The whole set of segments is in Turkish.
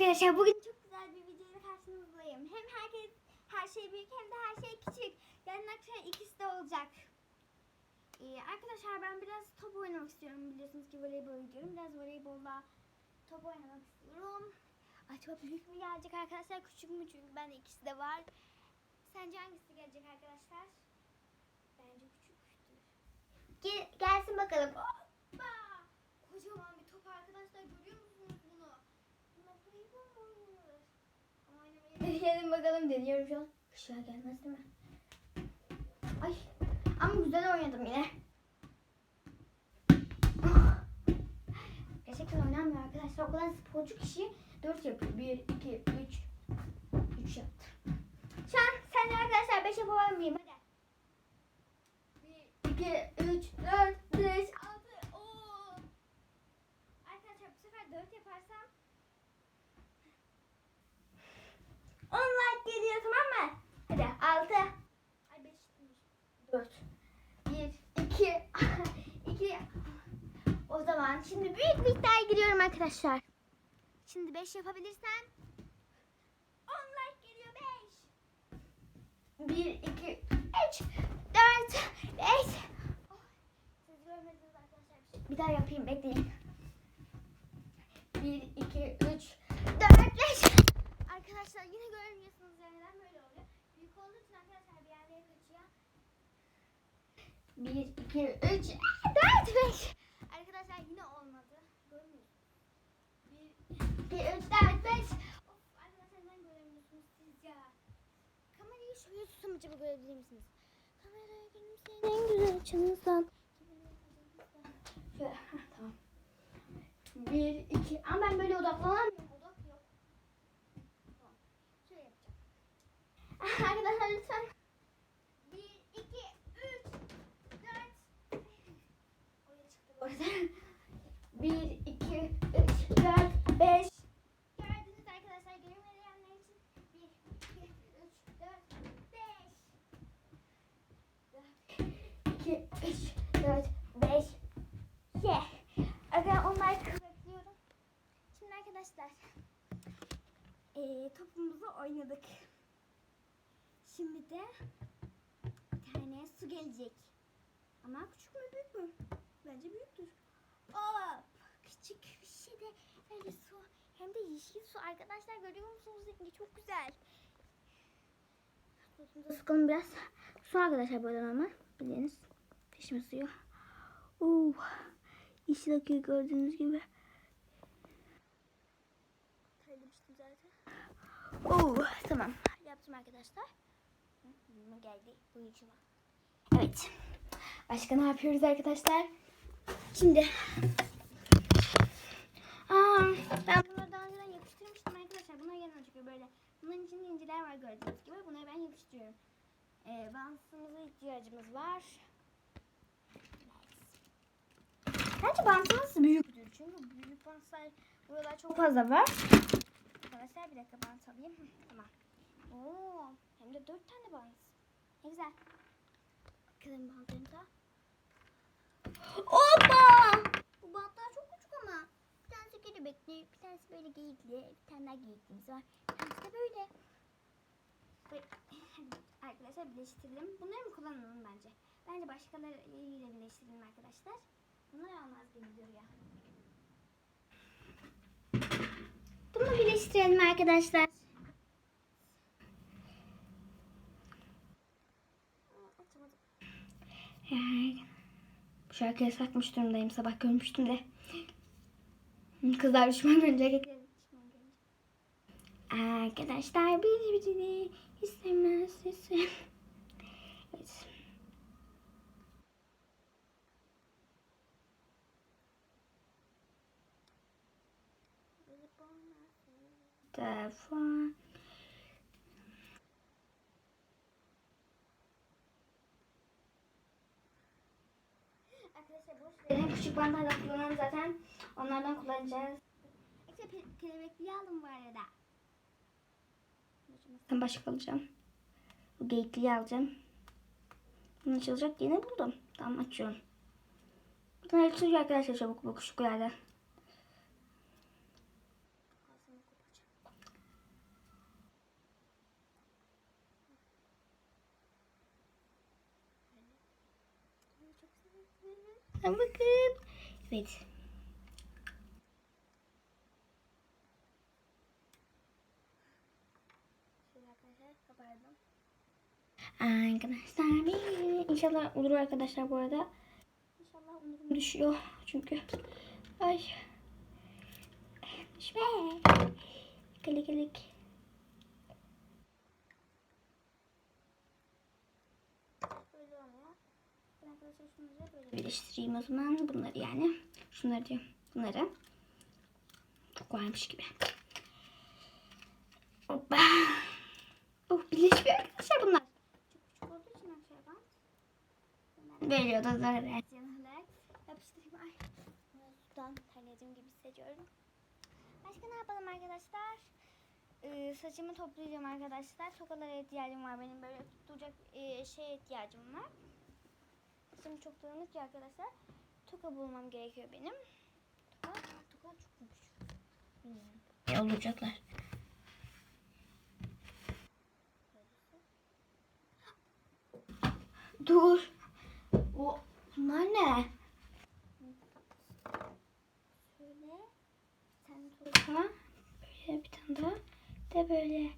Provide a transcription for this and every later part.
arkadaşlar bugün çok güzel bir videoyla karşınızdayım. Hem herkes her şey büyük hem de her şey küçük. Yarın akşam ikisi de olacak. Ee, arkadaşlar ben biraz top oynamak istiyorum. Biliyorsunuz ki voleybol gidiyorum. Biraz voleybolla top oynamak istiyorum. Acaba büyük mü gelecek arkadaşlar küçük mü? Çünkü bende ikisi de var. Sence hangisi gelecek arkadaşlar? Bence küçüktür. Gel, gelsin bakalım. Hoppa! Kocaman bir top arkadaşlar görüyor musunuz bunu? Buna voleybol mu oynanır? Ama oynamayı deneyelim bakalım deniyorum şu an. Işığa gelmez değil mi? Ay ama güzel oynadım yine. Gerçekten oynanmıyor arkadaşlar. O kadar sporcu kişi 4 yapıyor. 1, 2, 3. 3 yaptı. Şu an sen arkadaşlar 5 yapabilir miyim? Hadi. 1, 2, 3, 4, 5, 6. Oo. Arkadaşlar bu sefer 4 yaparsam 10 geliyor tamam mı? Hadi 6. Ay 5 4. 1, 2, 2. O zaman şimdi büyük bir iddiaya giriyorum arkadaşlar. Şimdi 5 yapabilirsem 10 like geliyor 5. 1, 2, 3, 4, 5. Siz görmediniz arkadaşlar. Bir daha yapayım bekleyin. 1, 2, 3, 4, 5. Arkadaşlar yine görmüyorsunuz yani neden böyle oluyor. Büyük olduğu için arkadaşlar bir yerlere kaçıyor. 1, 2, 3, 4, 5. Arkadaşlar yine olmadı. Görmüyorsunuz. 1, 2, 3, 4, 5. Of arkadaşlar neden göremiyorsunuz siz ya? Kamerayı şöyle tutsam acaba görebilir misiniz? Kameraya gülümseyin en güzel açınızdan. Şöyle tamam. 1, 2 ama ben böyle odaklanamıyorum. Odak yok. Tamam. Şöyle yapacağım. Arkadaşlar lütfen. 1, 2, 3, 4. Oraya çıktı bu arada. 1, 2, 3, 4, 5. Gördünüz arkadaşlar görmeyenler için. 1, 2, 3, 4, 5. 2, 3, 4, 5. Yeah. Arkadaşlar onlar bekliyorum. Şimdi arkadaşlar eee topumuzu oynadık. Şimdi de bir tane su gelecek. Ama küçük mü büyük mü? Bence büyüktür. Hop! Küçük bir şey de böyle su. Hem de yeşil su. Arkadaşlar görüyor musunuz? Rengi çok güzel. Sıkalım biraz. Su arkadaşlar böyle ama bildiğiniz pişme suyu. Oo, yeşil akıyor gördüğünüz gibi. Terlemiştim zaten. Oo, tamam. Yaptım arkadaşlar. Hı, geldi. Uyucuma. Evet. Başka ne yapıyoruz arkadaşlar? Şimdi. Aa, ben bunları daha yapıştırmıştım arkadaşlar. Bunlar genel çıkıyor böyle. Bunların içinde inciler var gördüğünüz gibi. Bunları ben yapıştırıyorum. Ee, bantımıza ihtiyacımız var. Bence bantımız büyüktür. Çünkü büyük bantlar buralar çok fazla var. Arkadaşlar bir dakika bant alayım. Tamam. Oo, hem de dört tane bant. Ne güzel. Bakalım bantlarımıza. Hoppa! Bu bantlar çok küçük ama. Bir tanesi kelebekli, bir tanesi böyle geyikli, bir tane daha geyiklimiz var. Bir tanesi de böyle. Böyle- arkadaşlar birleştirelim. Bunları mı kullanalım bence? Bence başkalarıyla birleştirelim arkadaşlar. Bunlar olmaz gibi duruyor. Bunu birleştirelim arkadaşlar. Şarkıya sakmış durumdayım. Sabah görmüştüm de. Kızlar düşman görünce. Arkadaşlar birbirini istemez misin? Evet. Defa. Verin. Küçük bantlardan kullanalım zaten. Onlardan kullanacağız. İşte kelebekliği aldım bu arada. Ben başka alacağım. Bu geyikliği alacağım. Bunu açılacak yine buldum. Tamam açıyorum. Bunlar açılıyor arkadaşlar çabuk bu küçüklerden. Bakın. Evet. Arkadaşlar inşallah olur arkadaşlar bu arada. İnşallah unurum düşüyor çünkü. Ay. Düşme. Klik klik. Böyle oluyor. Ben arkadaşlar şunları böyle Birleştireyim o zaman bunları yani. Şunları diyorum. Bunları. Çok varmış gibi. Hoppa. Oh birleşmiyor arkadaşlar bunlar. küçük olduğu için aşağıdan. Böyle o da zarar. Yanılarak yapıştırayım. Ay. Sudan terlediğim gibi hissediyorum. Başka ne yapalım arkadaşlar? Ee, saçımı toplayacağım arkadaşlar. Tokalara ihtiyacım var. Benim böyle tutacak e, şeye ihtiyacım var. Saçım çok dağınık ya arkadaşlar. Toka bulmam gerekiyor benim. Toka, toka çok. Bilmiyorum. Ne olacaklar? Dur. O bunlar ne? Şöyle. Sen toka. Böyle bir tane daha. De böyle.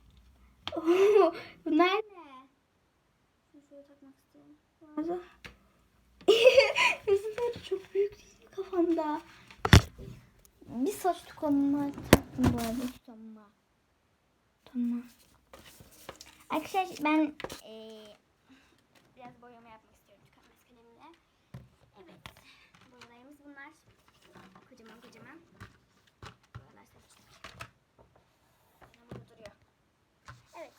Oo, bunlar ne? Şunu şöyle takmak istiyorum. Bunlar böyle çok büyük değil kafamda? Bir saç tokamı taktım bu arada tutamma. Tamam. Arkadaşlar ben eee, biraz boyama yapmak istiyorum tükenmez kalemle. Evet. Boyalarımız bunlar. Kocaman kocaman. Boyalar burada duruyor. Evet.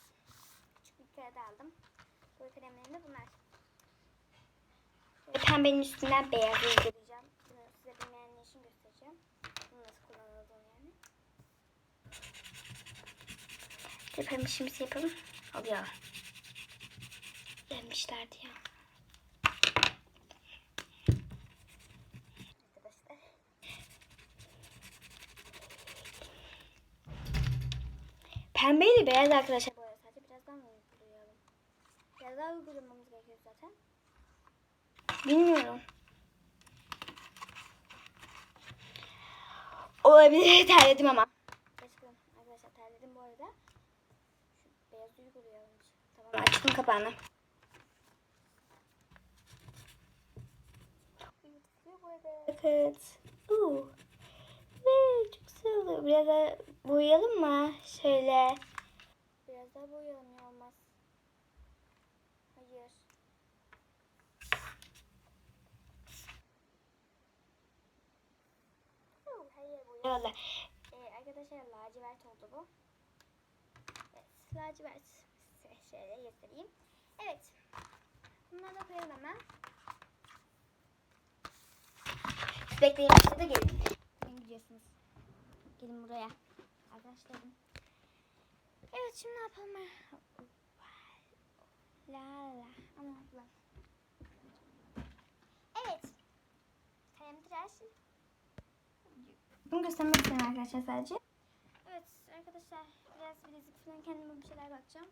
Küçük bir kağıda aldım. Boya kalemlerim de bunlar. Pembenin üstünden beyaz uygulayacağım. Bunu size bilmeyenler için göstereceğim. Bunu nasıl kullanıldığını yani. Yapalım şimdi yapalım. Al ya. Gelmişlerdi ya. Pembe ile beyaz arkadaşlar. Boya sadece biraz daha mı uygulayalım? Biraz uygulamamız gerekiyor zaten. Bilmiyorum. Olabilir terledim ama. Arkadaşlar terledim bu arada. Şu beyaz uygulayalım. Tamam. Açtım kapağını. Evet. Oo. Evet, çok güzel oldu. Biraz da boyayalım mı? Şöyle. Biraz daha boyayalım ya olmaz. Hayır. Huu, Valla. Ee, arkadaşlar lacivert oldu bu. Evet lacivert. Şöyle göstereyim. Evet. Bunları da koyalım hemen. Bekleyin size de gelin. Nereye gidiyorsunuz? Gelin buraya. Arkadaşlarım. Evet şimdi ne yapalım? Bunu göstermek istiyorum arkadaşlar sadece. Evet arkadaşlar biraz bilezik falan kendime bir şeyler bakacağım.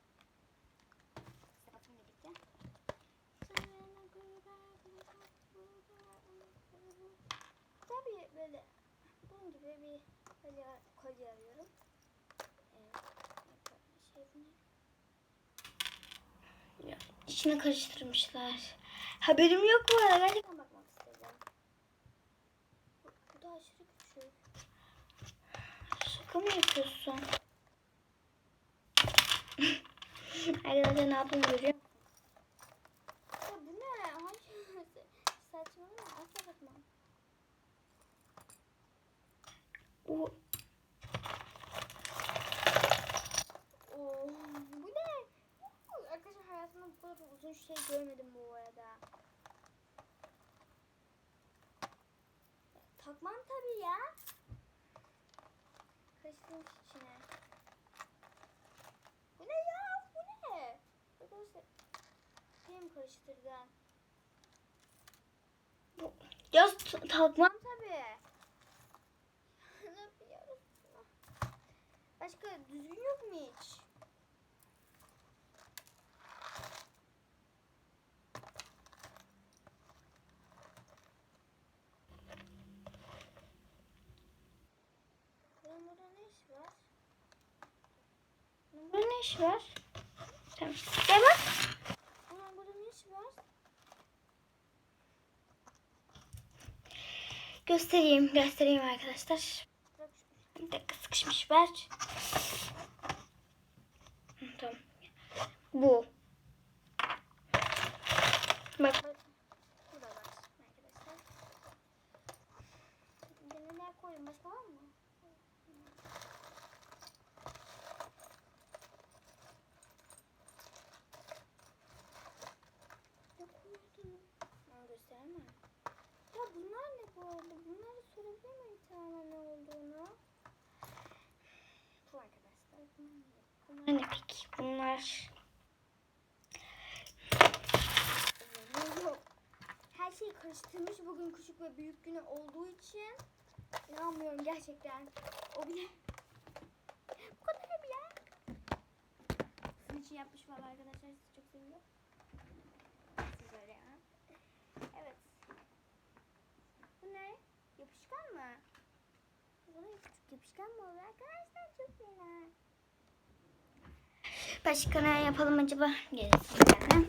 Size. Tabii böyle bunun gibi bir kolye, kolye arıyorum. Şey? İçine karıştırmışlar. Haberim yok bu arada. Gerçekten bakmak istedim. Bu, bu da aşırı küçük. Şaka mı yapıyorsun? Musun? Ya bu ne? Hayır. Saçmalama. Asla bakmam. O Oo, bu ne? Arkadaşlar hayatımda bu kadar uzun şey görmedim bu karıştırdın. Ya takmam tabii. Başka düzgün yok mu hiç? Bunun burada ne iş var? Bunun burada ne iş var? Tamam. Gel bak. Göstereyim, göstereyim arkadaşlar. Bir dakika sıkışmış ver. Tamam. Bu. Bak. Burada var arkadaşlar. Bir de neler koyayım? Başka var mı? Ne koydun? Onu gösterme. Ya bunlar ne bu arada? Bunları sorabilir miyim sana ne olduğunu? Bu arkadaşlar. Bunlar ne? Bunlar ne peki? Yok. Her şeyi karıştırmış bugün küçük ve büyük günü olduğu için. İnanmıyorum gerçekten. O bile. Bu kadar bile. Sizin için yapmış valla arkadaşlar. Sizi çok seviyor. Siz öyle ya. Evet. Bu ne? Yapışkan mı? Bu yapışkan mı oluyor arkadaşlar? Çok fena. Başka ne yapalım acaba? Gerisi yani.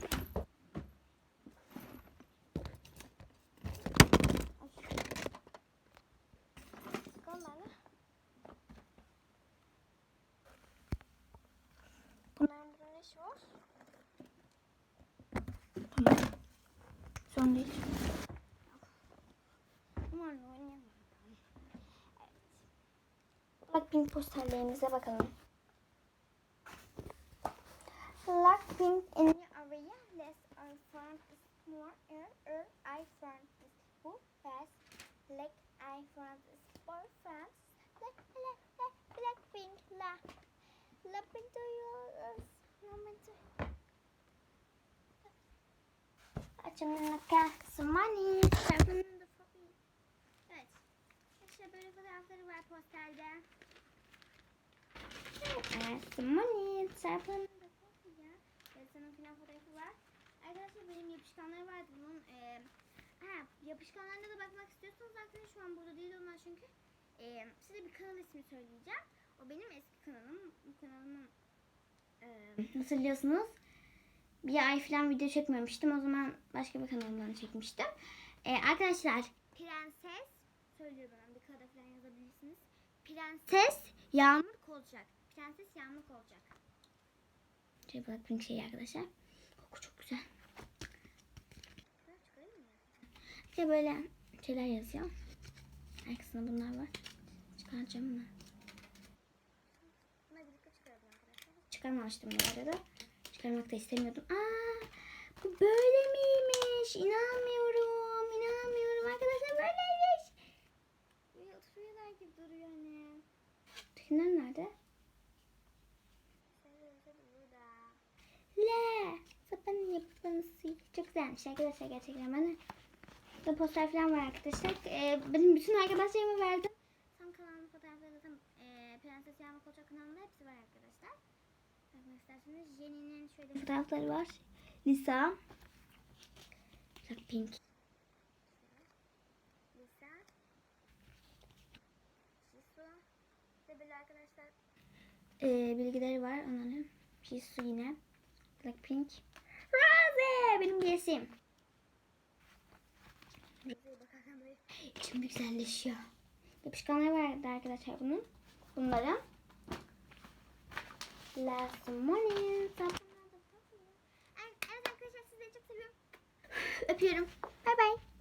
Bakalım ben de. Bunların burada ne işi var? Tamam. Son değil. Bunlarla oynayamam. Blackpink posterlerimize bakalım. Blackpink in area, less I found this more er I found this who has like I found this boyfriend like like like Blackpink la la pink to yours moment Açımlıka money. Tarafının da fobi Evet İşte Money. Tarafın Arkadaşlar benim yapışkanları vardı bunun eee Ha, yapışkanlarına da bakmak istiyorsanız zaten şu an burada değil onlar çünkü. Ee, size bir kanal ismi söyleyeceğim. O benim eski kanalım. Bu kanalımın ee, Hatırlıyorsunuz. Bir ay falan video çekmemiştim. O zaman başka bir kanalımdan çekmiştim. Ee, arkadaşlar Prenses söylüyorum ben bir kağıda falan yazabilirsiniz. Prenses ses yağmur olacak. Prenses Yağmur olacak. şey Blackpink şeyi arkadaşlar. Koku çok güzel. Şöyle çıkarayım mı? İşte böyle şeyler yazıyor. Arkasında bunlar var. Çıkaracağım arkadaşlar. Çıkarmamıştım bu arada. Çıkarmak da istemiyordum. Aa, bu böyle miymiş? İnanmıyorum. İnanmıyorum arkadaşlar böyleymiş. Böyle oturuyorlar gibi duruyor hani. Tüyler nerede? Le. Sapan yapması. Çok güzelmiş arkadaşlar gerçekten. Ben Burada poster falan var arkadaşlar. Ee, benim bütün arkadaşlarıma verdim. Tam kanalımın fotoğrafları zaten ee, Prenses Yağmur Koçak kanalında hepsi var arkadaşlar. Bakmak isterseniz Jenny'nin şöyle Fotoğrafları var. Lisa. Blackpink. Lisa, Jisoo ve böyle arkadaşlar Ee, bilgileri var onların. Jisoo yine. Blackpink. Rose benim diyesim. İçim güzelleşiyor. Yapışkanları vardı arkadaşlar bunun. Bunların. Last morning. Evet arkadaşlar sizleri çok seviyorum. Öpüyorum. Bay bay.